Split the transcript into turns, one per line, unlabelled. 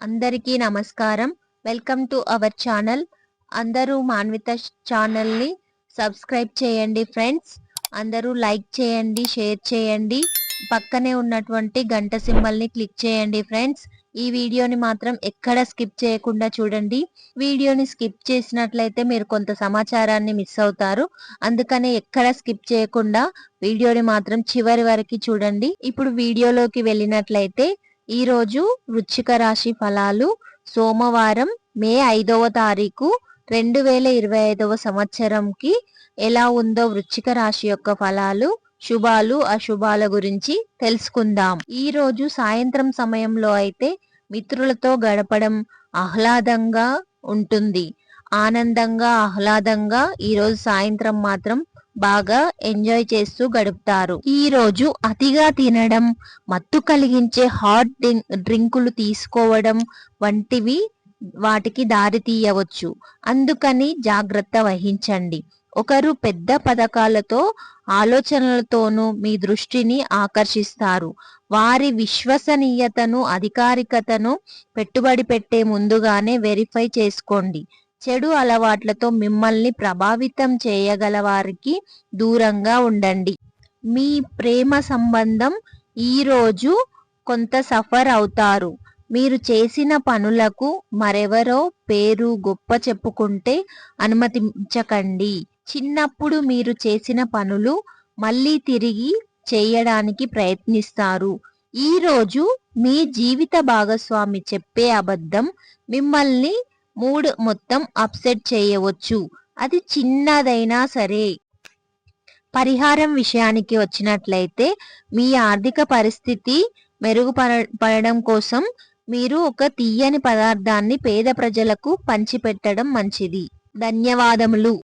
అందరికీ నమస్కారం. Welcome to our channel. అందరూ మాన్విత ఛానల్ని సబ్స్క్రైబ్ చేయండి ఫ్రెండ్స్. అందరూ లైక్ చేయండి షేర్ చేయండి. పక్కనే ఉన్నటువంటి గంట సింబల్ని క్లిక్ చేయండి ఫ్రెండ్స్. ఈ వీడియోని మాత్రం ఎక్కడ స్కిప్ చేయకుండా చూడండి. వీడియోని స్కిప్ చేసినట్లయితే మీరు కొంత సమాచారాన్ని మిస్ అవుతారు. అందుకనే ఎక్కడ స్కిప్ చేయకుండా వీడియోని మాత్రం చివరి వరకు చూడండి. ఇప్పుడు వీడియోలోకి వెళ్ళినట్లయితే ఈరోజు వృచ్చిక రాశి ఫలాలు సోమవారం మే ఐదవ తారీఖు రెండు వేల ఇరవై ఐదవ సంవత్సరంకి ఎలా ఉందో వృచ్చిక రాశి యొక్క ఫలాలు శుభాలు అశుభాల గురించి తెలుసుకుందాం. ఈ రోజు సాయంత్రం సమయంలో అయితే మిత్రులతో గడపడం ఆహ్లాదంగా ఉంటుంది. ఆనందంగా ఆహ్లాదంగా ఈరోజు సాయంత్రం మాత్రం బాగా ఎంజాయ్ చేస్తూ గడుపుతారు. ఈ రోజు అతిగా తినడం మత్తు కలిగించే హాట్ డ్రింకులు తీసుకోవడం వంటివి వాటికి దారి తీయవచ్చు. అందుకని జాగ్రత్త వహించండి. ఒకరు పెద్ద పథకాలతో ఆలోచనలతోనూ మీ దృష్టిని ఆకర్షిస్తారు. వారి విశ్వసనీయతను అధికారికతను పెట్టుబడి పెట్టే ముందుగానే వెరిఫై చేసుకోండి. చెడు అలవాట్లతో మిమ్మల్ని ప్రభావితం చేయగల వారికి దూరంగా ఉండండి. మీ ప్రేమ సంబంధం ఈరోజు కొంత సఫర్ అవుతారు. మీరు చేసిన పనులకు మరెవరో పేరు గొప్ప చెప్పుకుంటే అనుమతించకండి. చిన్నప్పుడు మీరు చేసిన పనులు మళ్ళీ తిరిగి చేయడానికి ప్రయత్నిస్తారు. ఈరోజు మీ జీవిత భాగస్వామి చెప్పే అబద్ధం మిమ్మల్ని మూడ్ మొత్తం అప్సెట్ చేయవచ్చు. అది చిన్నదైనా సరే. పరిహారం విషయానికి వచ్చినట్లయితే మీ ఆర్థిక పరిస్థితి మెరుగుపడడం కోసం మీరు ఒక తీయని పదార్థాన్ని పేద ప్రజలకు పంచిపెట్టడం మంచిది. ధన్యవాదములు.